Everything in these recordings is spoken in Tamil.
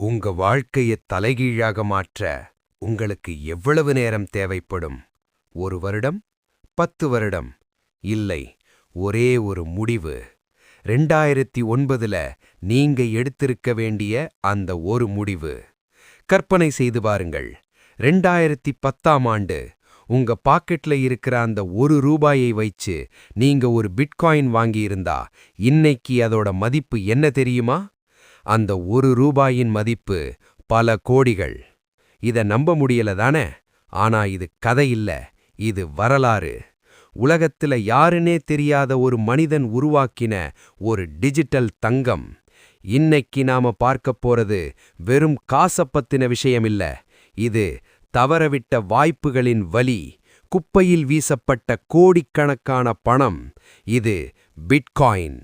உங்க வாழ்க்கையை தலைகீழாக மாற்ற உங்களுக்கு எவ்வளவு நேரம் தேவைப்படும்? ஒரு வருடம்? பத்து வருடம்? இல்லை ஒரே ஒரு முடிவு. ரெண்டாயிரத்தி ஒன்பதுல நீங்க எடுத்திருக்க வேண்டிய அந்த ஒரு முடிவு. கற்பனை செய்து பாருங்கள். ரெண்டாயிரத்தி பத்தாம் ஆண்டு உங்க பாக்கெட்ல இருக்கிற அந்த ஒரு ரூபாயை வைச்சு நீங்க ஒரு பிட்காயின் வாங்கியிருந்தா இன்னைக்கு அதோட மதிப்பு என்ன தெரியுமா? அந்த ஒரு ரூபாயின் மதிப்பு பல கோடிகள். இத நம்ப முடியல தானே? ஆனா இது கதை இல்ல இது வரலாறு. உலகத்துல யாருனே தெரியாத ஒரு மனிதன் உருவாக்கின ஒரு டிஜிட்டல் தங்கம். இன்னைக்கு நாம பார்க்கப் போறது வெறும் காசப்பத்தின விஷயமில்ல இது தவறவிட்ட வாய்ப்புகளின் வலி குப்பையில் வீசப்பட்ட கோடிக்கணக்கான பணம் இது பிட்காயின்.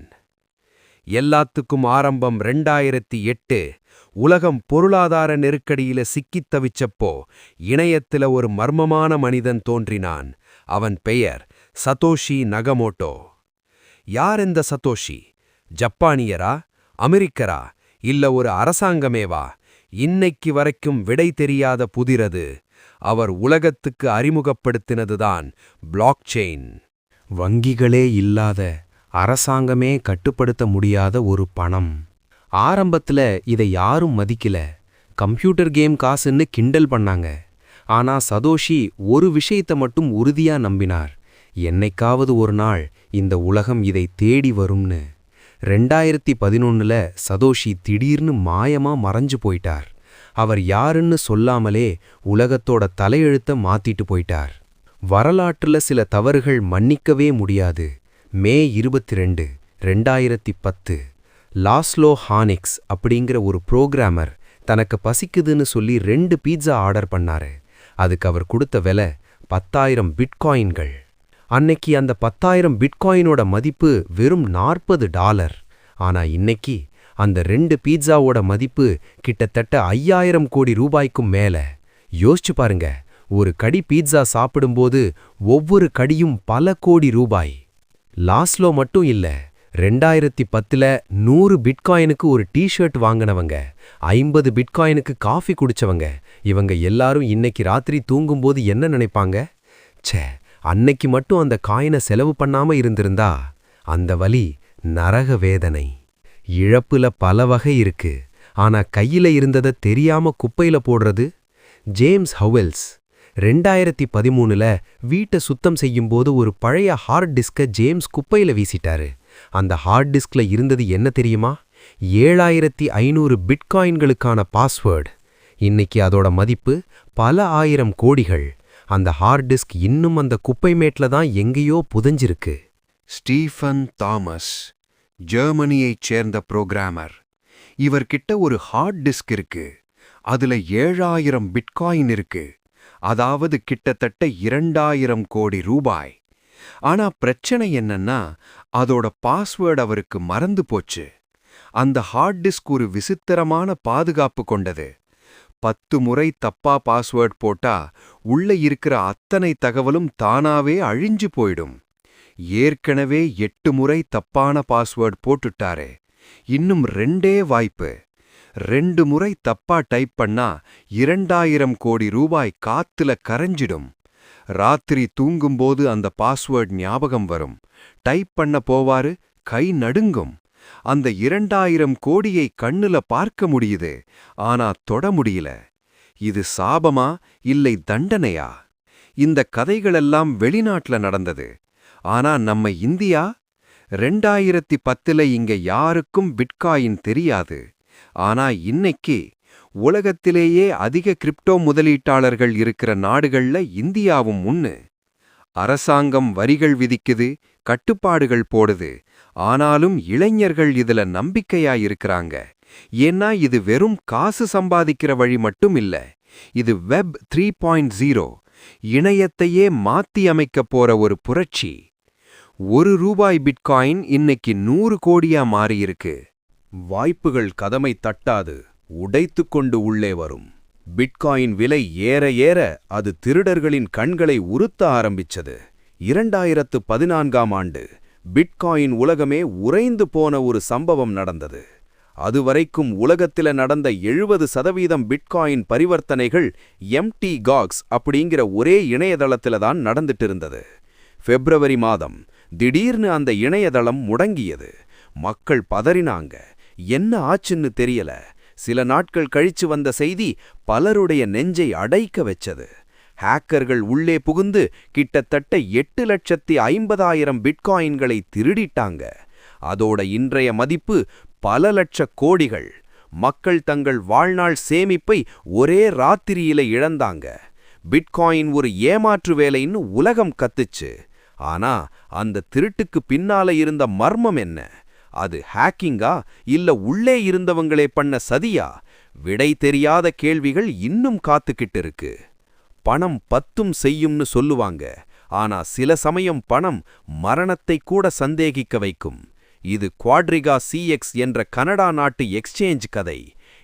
எல்லாத்துக்கும் ஆரம்பம் ரெண்டாயிரத்தி எட்டு. உலகம் பொருளாதார நெருக்கடியில சிக்கித் தவிச்சப்போ இணையத்தில ஒரு மர்மமான மனிதன் தோன்றினான். அவன் பெயர் சதோஷி நகமோட்டோ. யார் இந்த சதோஷி? ஜப்பானியரா? அமெரிக்கரா? இல்ல ஒரு அரசாங்கமேவா? இன்னைக்கு வரைக்கும் விடை தெரியாத புதிரது. அவர் உலகத்துக்கு அறிமுகப்படுத்தினதுதான் பிளாக் செயின் வங்கிகளே இல்லாத அரசாங்கமே கட்டுப்படுத்த முடியாத ஒரு பணம். ஆரம்பத்துல இதை யாரும் மதிக்கல. கம்ப்யூட்டர் கேம் காசுன்னு கிண்டல் பண்ணாங்க. ஆனா சதோஷி ஒரு விஷயத்தை மட்டும் உறுதியா நம்பினார். என்னைக்காவது ஒரு நாள் இந்த உலகம் இதை தேடி வரும்னு. ரெண்டாயிரத்தி பதினொன்னுல சதோஷி திடீர்னு மாயமா மறைஞ்சு போயிட்டார். அவர் யாருன்னு சொல்லாமலே உலகத்தோட தலையெழுத்த மாத்திட்டு போயிட்டார். வரலாற்றுல சில தவறுகள் மன்னிக்கவே முடியாது. மே இருபத்தி ரெண்டு ரெண்டாயிரத்தி பத்து. லாஸ்லோ ஹானிக்ஸ் அப்படிங்கிற ஒரு புரோகிராமர் தனக்கு பசிக்குதுன்னு சொல்லி ரெண்டு பீட்சா ஆர்டர் பண்ணாரு. அதுக்கு அவர் கொடுத்த விலை பத்தாயிரம் பிட்காயின்கள். அன்னைக்கு அந்த பத்தாயிரம் பிட்காயினோட மதிப்பு வெறும் நாற்பது டாலர். ஆனா இன்னைக்கு அந்த ரெண்டு பீட்சாவோட மதிப்பு கிட்டத்தட்ட ஐயாயிரம் கோடி ரூபாய்க்கும் மேல. யோசிச்சு பாருங்க ஒரு கடி பீட்சா சாப்பிடும்போது ஒவ்வொரு கடியும் பல கோடி ரூபாய். லாஸ்லோ மட்டும் இல்ல ரெண்டாயிரத்தி பத்துல நூறு பிட்காயினுக்கு ஒரு டிஷர்ட் வாங்கினவங்க ஐம்பது பிட்காயினுக்கு காஃபி குடிச்சவங்க இவங்க எல்லாரும் இன்னைக்கு ராத்திரி தூங்கும்போது என்ன நினைப்பாங்க? ச்சே அன்னைக்கு மட்டும் அந்த காயினை செலவு பண்ணாம இருந்திருந்தா அந்த வலி நரக வேதனை. இழப்புல பல வகை இருக்கு. ஆனா கையில இருந்தத தெரியாம குப்பையில போடுறது? ஜேம்ஸ் ஹவெல்ஸ் ரெண்டாயிரத்தி பதிமூணுல வீட்டை சுத்தம் செய்யும்போது ஒரு பழைய ஹார்ட் டிஸ்கை ஜேம்ஸ் குப்பையில் வீசிட்டாரு. அந்த ஹார்ட் டிஸ்க்ல இருந்தது என்ன தெரியுமா? ஏழாயிரத்தி ஐநூறு பிட்காயின்களுக்கான பாஸ்வேர்டு. இன்னைக்கு அதோட மதிப்பு பல ஆயிரம் கோடிகள். அந்த ஹார்ட் டிஸ்க் இன்னும் அந்த குப்பை மேட்ல தான் எங்கேயோ புதஞ்சிருக்கு. ஸ்டீஃபன் தாமஸ் ஜெர்மனியைச் சேர்ந்த புரோகிராமர். இவர்கிட்ட ஒரு ஹார்ட் டிஸ்க் இருக்கு. அதுல ஏழாயிரம் பிட்காயின் இருக்கு. அதாவது கிட்டத்தட்ட இரண்டாயிரம் கோடி ரூபாய். ஆனா பிரச்சனை என்னன்னா அதோட பாஸ்வேர்டு அவருக்கு மறந்து போச்சு. அந்த ஹார்ட் டிஸ்க் ஒரு விசித்திரமான பாதுகாப்பு கொண்டது. பத்து முறை தப்பா பாஸ்வேர்ட் போட்டா உள்ள இருக்கிற அத்தனை தகவலும் தானாவே அழிஞ்சு போயிடும். ஏற்கனவே எட்டு முறை தப்பான பாஸ்வேர்ட் போட்டுட்டாரே. இன்னும் ரெண்டே வாய்ப்பு. ரெண்டு முறை தப்பா டைப் பண்ணா இரண்டாயிரம் கோடி ரூபாய் காத்துல கரைஞ்சிடும். ராத்திரி தூங்கும்போது அந்த பாஸ்வேர்ட் ஞாபகம் வரும். டைப் பண்ண போவாரு கை நடுங்கும். அந்த இரண்டாயிரம் கோடியை கண்ணுல பார்க்க முடியுது ஆனா தொட முடியல. இது சாபமா இல்லை தண்டனையா? இந்த கதைகளெல்லாம் வெளிநாட்டுல நடந்தது. ஆனா நம்ம இந்தியா? ரெண்டாயிரத்தி பத்துல இங்க யாருக்கும் பிட்காயின் தெரியாது. ஆனா இன்னைக்கு உலகத்திலேயே அதிக கிரிப்டோ முதலீட்டாளர்கள் இருக்கிற நாடுகள்ல இந்தியாவும் முன்னு அரசாங்கம் வரிகள் விதிக்குது கட்டுப்பாடுகள் போடுது. ஆனாலும் இளைஞர்கள் இதுல நம்பிக்கையா இருக்கிறாங்க. ஏன்னா இது வெறும் காசு சம்பாதிக்கிற வழி மட்டும் இல்ல இது வெப் த்ரீ பாயிண்ட் ஜீரோ இணையத்தையே மாத்தியமைக்கப் போற ஒரு புரட்சி. ஒரு ரூபாய் பிட்காயின் இன்னைக்கு நூறு கோடியா மாறியிருக்கு. வாய்ப்புகள் கதமை தட்டாது உடைத்து கொண்டு உள்ளே வரும். பிட்காயின் விலை ஏற ஏற அது திருடர்களின் கண்களை உறுத்த ஆரம்பிச்சது. இரண்டாயிரத்து பதினான்காம் ஆண்டு பிட்காயின் உலகமே உறைந்து போன ஒரு சம்பவம் நடந்தது. அதுவரைக்கும் உலகத்தில நடந்த எழுபது சதவீதம் பிட்காயின் பரிவர்த்தனைகள் எம்டி காக்ஸ் அப்படிங்கிற ஒரே இணையதளத்தில தான் நடந்துட்டு இருந்தது பிப்ரவரி மாதம் திடீர்னு அந்த இணையதளம் முடங்கியது. மக்கள் பதறினாங்க. என்ன ஆச்சுன்னு தெரியல. சில நாட்கள் கழிச்சு வந்த செய்தி பலருடைய நெஞ்சை அடைக்க வச்சது. ஹேக்கர்கள் உள்ளே புகுந்து கிட்டத்தட்ட எட்டு லட்சத்தி ஐம்பதாயிரம் பிட்காயின்களை திருடிட்டாங்க. அதோட இன்றைய மதிப்பு பல லட்ச கோடிகள். மக்கள் தங்கள் வாழ்நாள் சேமிப்பை ஒரே ராத்திரியில இழந்தாங்க. பிட்காயின் ஒரு ஏமாற்று வேலைன்னு உலகம் கத்துச்சு. ஆனா அந்த திருட்டுக்கு பின்னால இருந்த மர்மம் என்ன? அது ஹேக்கிங்கா இல்ல உள்ளே இருந்தவங்களே பண்ண சதியா? விடை தெரியாத கேள்விகள் இன்னும் காத்துக்கிட்டு இருக்கு பணம் பத்தும் செய்யும்னு சொல்லுவாங்க. ஆனா சில சமயம் பணம் மரணத்தை கூட சந்தேகிக்க வைக்கும். இது குவாட்ரிகா சிஎக்ஸ் என்ற கனடா நாட்டு எக்ஸ்சேஞ்ச் கதை.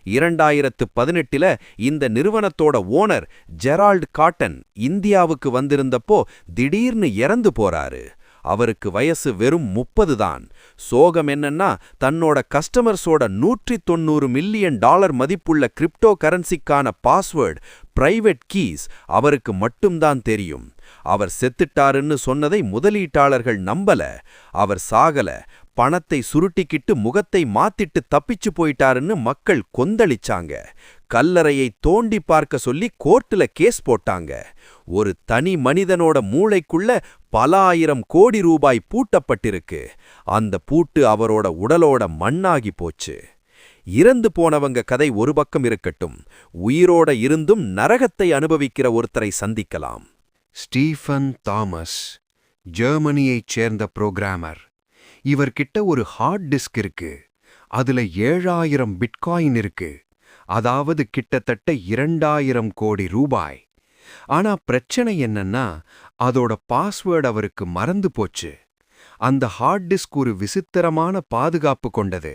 இரண்டாயிரத்து பதினெட்டுல இந்த நிறுவனத்தோட ஓனர் ஜெரால்ட் காட்டன் இந்தியாவுக்கு வந்திருந்தப்போ திடீர்னு இறந்து போறாரு. அவருக்கு வயசு வெறும் முப்பது தான். சோகம் என்னன்னா தன்னோட கஸ்டமர்ஸோட நூற்றி தொண்ணூறு மில்லியன் டாலர் மதிப்புள்ள கிரிப்டோ கரன்சிக்கான பாஸ்வேர்டு பிரைவேட் கீஸ் அவருக்கு மட்டும்தான் தெரியும். அவர் செத்துட்டாருன்னு சொன்னதை முதலீட்டாளர்கள் நம்பல. அவர் சாகல. பணத்தை சுருட்டிக்கிட்டு முகத்தை மாத்திட்டு தப்பிச்சு போயிட்டாருன்னு மக்கள் கொந்தளிச்சாங்க. கல்லறையை தோண்டி பார்க்க சொல்லி கோர்ட்டுல கேஸ் போட்டாங்க. ஒரு தனி மனிதனோட மூளைக்குள்ள பல ஆயிரம் கோடி ரூபாய் பூட்டப்பட்டிருக்கு. அந்த பூட்டு அவரோட உடலோட மண்ணாகி போச்சு. இறந்து போனவங்க கதை ஒரு பக்கம் இருக்கட்டும். உயிரோட இருந்தும் நரகத்தை அனுபவிக்கிற ஒருத்தரை சந்திக்கலாம். ஸ்டீஃபன் தாமஸ் ஜெர்மனியைச் சேர்ந்த புரோகிராமர். இவர்கிட்ட ஒரு ஹார்ட் டிஸ்க் இருக்கு. அதுல ஏழாயிரம் பிட்காயின் இருக்கு. அதாவது கிட்டத்தட்ட இரண்டாயிரம் கோடி ரூபாய். ஆனா பிரச்சனை என்னன்னா அதோட பாஸ்வேர்டு அவருக்கு மறந்து போச்சு. அந்த ஹார்ட் டிஸ்க் ஒரு விசித்திரமான பாதுகாப்பு கொண்டது.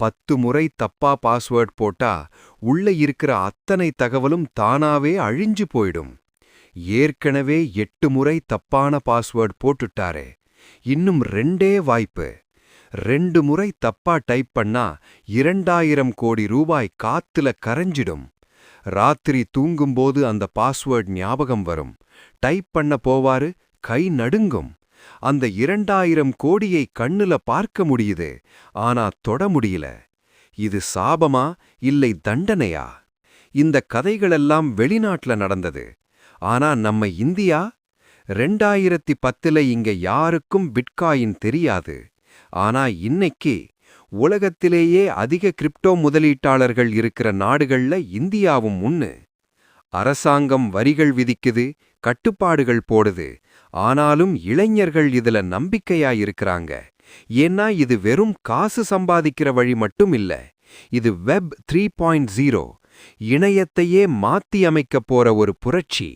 பத்து முறை தப்பா பாஸ்வேர்ட் போட்டா உள்ள இருக்கிற அத்தனை தகவலும் தானாவே அழிஞ்சு போயிடும். ஏற்கனவே எட்டு முறை தப்பான பாஸ்வேர்ட் போட்டுட்டாரே. இன்னும் ரெண்டே வாய்ப்பு. ரெண்டு முறை தப்பா டைப் பண்ணா இரண்டாயிரம் கோடி ரூபாய் காத்துல கரைஞ்சிடும். ராத்திரி தூங்கும்போது அந்த பாஸ்வேர்ட் ஞாபகம் வரும். டைப் பண்ண போவாரு கை நடுங்கும். அந்த இரண்டாயிரம் கோடியை கண்ணுல பார்க்க முடியுது ஆனா தொட முடியல. இது சாபமா இல்லை தண்டனையா? இந்த கதைகளெல்லாம் வெளிநாட்டுல நடந்தது. ஆனா நம்ம இந்தியா? ரெண்டாயிரத்தி பத்துல இங்க யாருக்கும் பிட்காயின் தெரியாது. ஆனா இன்னைக்கு உலகத்திலேயே அதிக கிரிப்டோ முதலீட்டாளர்கள் இருக்கிற நாடுகள்ல இந்தியாவும் ஒண்ணு. அரசாங்கம் வரிகள் விதிக்குது கட்டுப்பாடுகள் போடுது. ஆனாலும் இளைஞர்கள் இதுல நம்பிக்கையா இருக்கிறாங்க. ஏன்னா இது வெறும் காசு சம்பாதிக்கிற வழி மட்டும் இல்ல இது வெப் த்ரீ பாயிண்ட் ஜீரோ இணையத்தையே மாத்தியமைக்கப் போற ஒரு புரட்சி.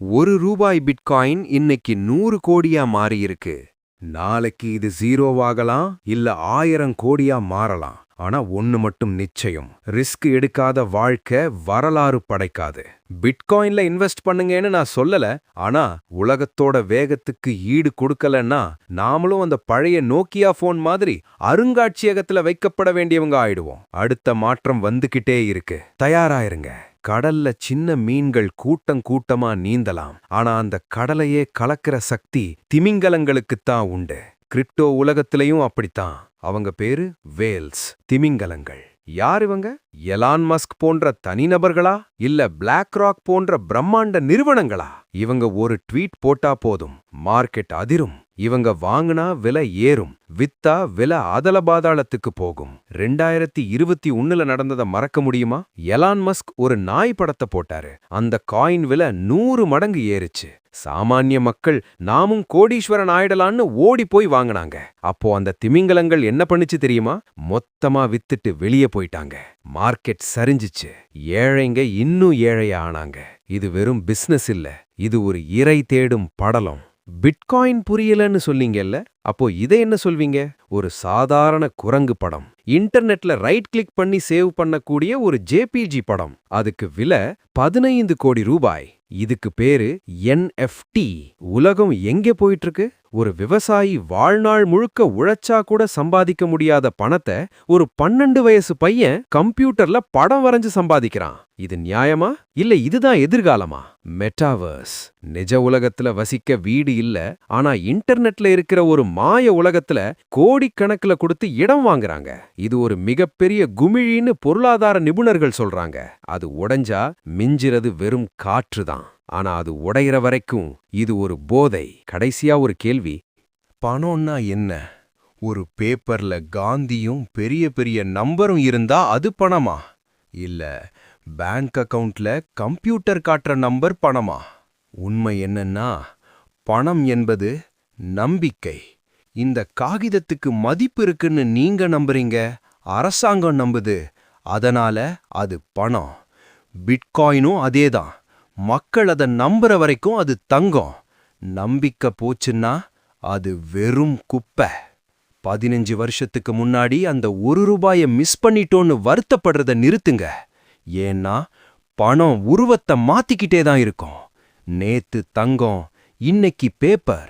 ஒரு ரூபாய் பிட்காயின் இன்னைக்கு நூறு கோடியா மாறியிருக்கு. நாளைக்கு இது ஜீரோவாகலாம் இல்ல ஆயிரம் கோடியா மாறலாம். ஆனா ஒன்னு மட்டும் நிச்சயம். ரிஸ்க் எடுக்காத வாழ்க்கை வரலாறு படைக்காது. பிட்காயின்ல இன்வெஸ்ட் பண்ணுங்கன்னு நான் சொல்லல ஆனா உலகத்தோட வேகத்துக்கு ஈடு கொடுக்கலன்னா நாமளும் அந்த பழைய நோக்கியா போன் மாதிரி அருங்காட்சியகத்துல வைக்கப்பட வேண்டியவங்க ஆயிடுவோம். அடுத்த மாற்றம் வந்துகிட்டே இருக்கு. தயாராயிருங்க. கடல்ல சின்ன மீன்கள் கூட்டம் கூட்டமா நீந்தலாம். ஆனா அந்த கடலையே கலக்கிற சக்தி திமிங்கலங்களுக்குத்தான் உண்டு. கிரிப்டோ உலகத்திலையும் அப்படித்தான். அவங்க பேரு வேல்ஸ் திமிங்கலங்கள். யார் இவங்க? எலான் மஸ்க் போன்ற தனிநபர்களா? இல்ல பிளாக் ராக் போன்ற பிரம்மாண்ட நிறுவனங்களா? இவங்க ஒரு ட்வீட் போட்டா போதும். மார்க்கெட் அதிரும். இவங்க வாங்குனா விலை ஏறும் வித்தா விலை அதல பாதாளத்துக்கு போகும். ரெண்டாயிரத்தி இருபத்தி ஒண்ணுல நடந்ததை மறக்க முடியுமா? எலான் மஸ்க் ஒரு நாய் படத்தை போட்டாரு. அந்த காயின் விலை நூறு மடங்கு ஏறுச்சு. சாமானிய மக்கள் நாமும் கோடீஸ்வரன் ஆயிடலான்னு ஓடி போய் வாங்கினாங்க. அப்போ அந்த திமிங்கலங்கள் என்ன பண்ணுச்சு தெரியுமா? மொத்தமா வித்துட்டு வெளியே போயிட்டாங்க. மார்க்கெட் சரிஞ்சிச்சு. ஏழைங்க இன்னும் ஏழையா ஆனாங்க. இது வெறும் பிசினஸ் இல்ல. இது ஒரு இறை தேடும் படலம். பிட்காயின் புரியலன்னு சொல்லீங்கல்ல அப்போ இதை என்ன சொல்வீங்க? ஒரு சாதாரண குரங்கு படம். இன்டர்நெட்ல ரைட் கிளிக் பண்ணி சேவ் பண்ணக்கூடிய ஒரு ஜேபிஜி படம். அதுக்கு விலை பதினைந்து கோடி ரூபாய். இதுக்கு பேரு என்எஃப்டி உலகம் எங்கே போயிட்டு இருக்கு? ஒரு விவசாயி வாழ்நாள் முழுக்க உழைச்சா கூட சம்பாதிக்க முடியாத பணத்தை ஒரு பன்னெண்டு வயசு பையன் கம்ப்யூட்டர்ல படம் வரைஞ்சு சம்பாதிக்கிறான். இது நியாயமா? இல்ல இதுதான் எதிர்காலமா? மெட்டாவர்ஸ் நிஜ உலகத்துல வசிக்க வீடு இல்ல ஆனா இன்டர்நெட்ல இருக்கிற ஒரு மாய உலகத்துல கோடிக்கணக்குல கொடுத்து இடம் வாங்குறாங்க. இது ஒரு மிகப்பெரிய குமிழின்னு பொருளாதார நிபுணர்கள் சொல்றாங்க. அது உடைஞ்சா மிஞ்சிறது வெறும் காற்றுதான் ஆனா அது உடையிற வரைக்கும் இது ஒரு போதை. கடைசியா ஒரு கேள்வி பணம்னா என்ன? ஒரு பேப்பர்ல காந்தியும் பெரிய பெரிய நம்பரும் இருந்தா அது பணமா? இல்ல பேங்க் அக்கவுண்ட்ல கம்ப்யூட்டர் காட்டுற நம்பர் பணமா? உண்மை என்னன்னா பணம் என்பது நம்பிக்கை. இந்த காகிதத்துக்கு மதிப்பு இருக்குன்னு நீங்க நம்புறீங்க அரசாங்கம் நம்புது அதனால அது பணம். பிட்காயினும் அதேதான். மக்கள் அதை நம்புற வரைக்கும் அது தங்கம். நம்பிக்கை போச்சுன்னா அது வெறும் குப்பை. பதினஞ்சு வருஷத்துக்கு முன்னாடி அந்த ஒரு ரூபாயை மிஸ் பண்ணிட்டோன்னு வருத்தப்படுறத நிறுத்துங்க. ஏன்னா பணம் உருவத்தை மாத்திக்கிட்டே தான் இருக்கும். நேத்து தங்கம் இன்னைக்கு பேப்பர்